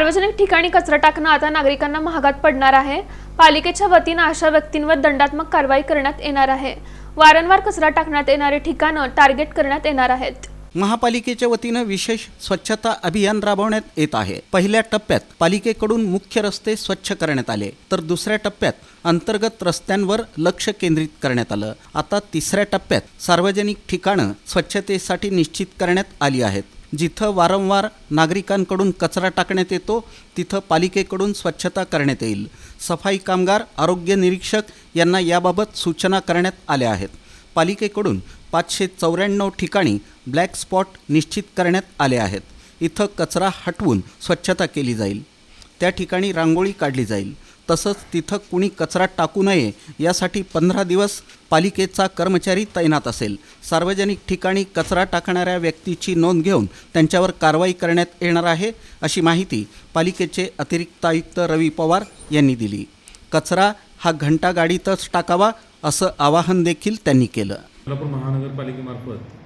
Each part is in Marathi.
सार्वजनिक ठिकाणी कचरा टाकणं आता नागरिकांना महागात पडणार आहे. पालिकेच्या वतीनं अशा व्यक्तींवर दंडात्मक कारवाई करण्यात येणार आहे. वारंवार कचरा टाकण्यात येणारे ठिकाणं टार्गेट करण्यात येणार आहेत. महापालिकेच्या वतीनं विशेष स्वच्छता अभियान राबवण्यात येत आहे. पहिल्या टप्प्यात पालिकेकडून मुख्य रस्ते स्वच्छ करण्यात आले तर दुसऱ्या टप्प्यात अंतर्गत रस्त्यांवर लक्ष केंद्रित करण्यात आलं. आता तिसऱ्या टप्प्यात सार्वजनिक ठिकाणं स्वच्छतेसाठी निश्चित करण्यात आली आहेत. जिथं वारंवार नागरिकांकडून कचरा टाकण्यात येतो तिथं पालिकेकडून स्वच्छता करण्यात येईल. सफाई कामगार आरोग्य निरीक्षक यांना याबाबत सूचना करण्यात आल्या आहेत. पालिकेकडून पाचशे चौऱ्याण्णव ठिकाणी ब्लॅक स्पॉट निश्चित करण्यात आले आहेत. इथं कचरा हटवून स्वच्छता केली जाईल. त्या ठिकाणी रांगोळी काढली जाईल. तसंच तिथं कुणी कचरा टाकू नये यासाठी पंधरा दिवस पालिकेचा कर्मचारी तैनात असेल. सार्वजनिक ठिकाणी कचरा टाकणाऱ्या व्यक्तीची नोंद घेऊन त्यांच्यावर कारवाई करण्यात येणार आहे अशी माहिती पालिकेचे अतिरिक्त आयुक्त रवी पवार यांनी दिली. कचरा हा घंटा गाडीतच टाकावा असं आवाहन देखील त्यांनी केलं. सोलापूर महानगरपालिकेमार्फत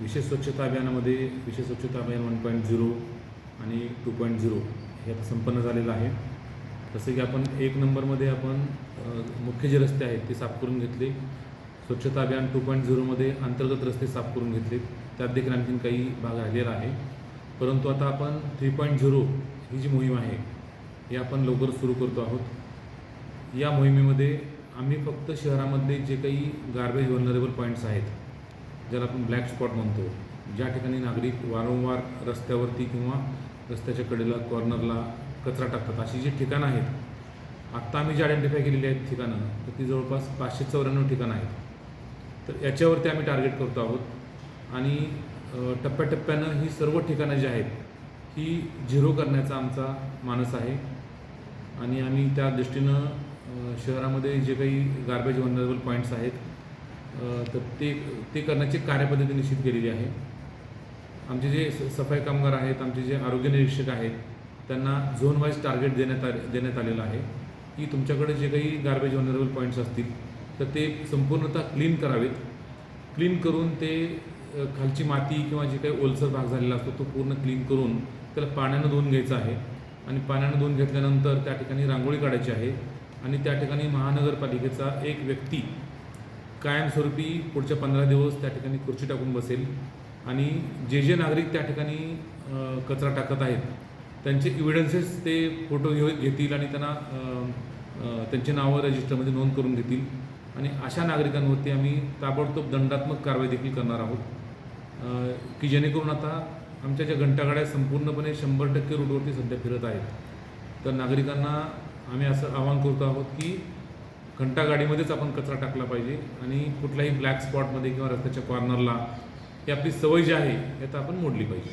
विशेष स्वच्छता अभियानामध्ये विशेष स्वच्छता अभियान वन पॉईंट झिरो आणि टू पॉईंट झिरो हे आता संपन्न झालेलं आहे. जसं की आपण एक नंबरमध्ये आपण मुख्य जे रस्ते आहेत ते साफ करून घेतले. स्वच्छता अभियान टू पॉईंट झिरोमध्ये अंतर्गत रस्ते साफ करून घेतले त्यात देखील आणखीन काही भाग राहिलेला आहे. परंतु आता आपण थ्री पॉईंट झिरो ही जी मोहीम आहे ही आपण लवकर सुरू करतो आहोत. या मोहिमेमध्ये आम्ही फक्त शहरामध्ये जे काही गार्बेज व्हलनरेबल पॉईंट्स आहेत ज्याला आपण ब्लॅक स्पॉट म्हणतो ज्या ठिकाणी नागरिक वारंवार रस्त्यावरती किंवा रस्त्याच्या कडेला कॉर्नरला कचरा टाकतात. अशी जी ठिकाणं आहेत आत्ता आम्ही जी आयडेंटिफाय केलेली आहेत ठिकाणं तर ती जवळपास पाचशे चौऱ्याण्णव ठिकाणं आहेत. तर याच्यावरती आम्ही टार्गेट करतो आहोत. आणि टप्प्याटप्प्यानं ही सर्व ठिकाणं जी आहेत ही झिरो करण्याचा आमचा मानस आहे. आणि आम्ही त्या दृष्टीनं शहरामध्ये जे काही गार्बेज वनरेबल पॉईंट्स आहेत तर ते ते करण्याची कार्यपद्धती निश्चित केलेली आहे. आमचे जे स- सफाई कामगार आहेत आमचे जे आरोग्य निरीक्षक आहेत त्यांना झोन वाईज टार्गेट देण्यात आ देण्यात आलेलं आहे. की तुमच्याकडे जे काही गार्बेज ऑनरेबल पॉईंट्स असतील तर ते संपूर्णतः क्लीन करावेत. क्लीन करून ते खालची माती किंवा जे काही ओलसर भाग झालेला असतो तो पूर्ण क्लीन करून त्याला पाण्यानं धुवून घ्यायचं आहे. आणि पाण्यानं धुवून घेतल्यानंतर त्या ठिकाणी रांगोळी काढायची आहे. आणि त्या ठिकाणी महानगरपालिकेचा एक व्यक्ती कायमस्वरूपी पुढच्या पंधरा दिवस त्या ठिकाणी खुर्ची टाकून बसेल. आणि जे जे नागरिक त्या ठिकाणी कचरा टाकत आहेत त्यांचे इव्हिडन्सेस ते फोटो घेऊ घेतील आणि त्यांना त्यांची नावं रजिस्टरमध्ये नोंद करून घेतील आणि अशा नागरिकांवरती आम्ही ताबडतोब दंडात्मक कारवाई देखील करणार आहोत. की जेणेकरून आता आमच्या ज्या घंटागाड्या संपूर्णपणे शंभर टक्के रूटवरती सध्या फिरत आहेत. तर नागरिकांना आम्ही असं आवाहन करतो आहोत की घंटागाडीमध्येच आपण कचरा टाकला पाहिजे आणि कुठल्याही ब्लॅक स्पॉटमध्ये किंवा रस्त्याच्या कॉर्नरला ही आपली सवय जी आहे ही आपण मोडली पाहिजे.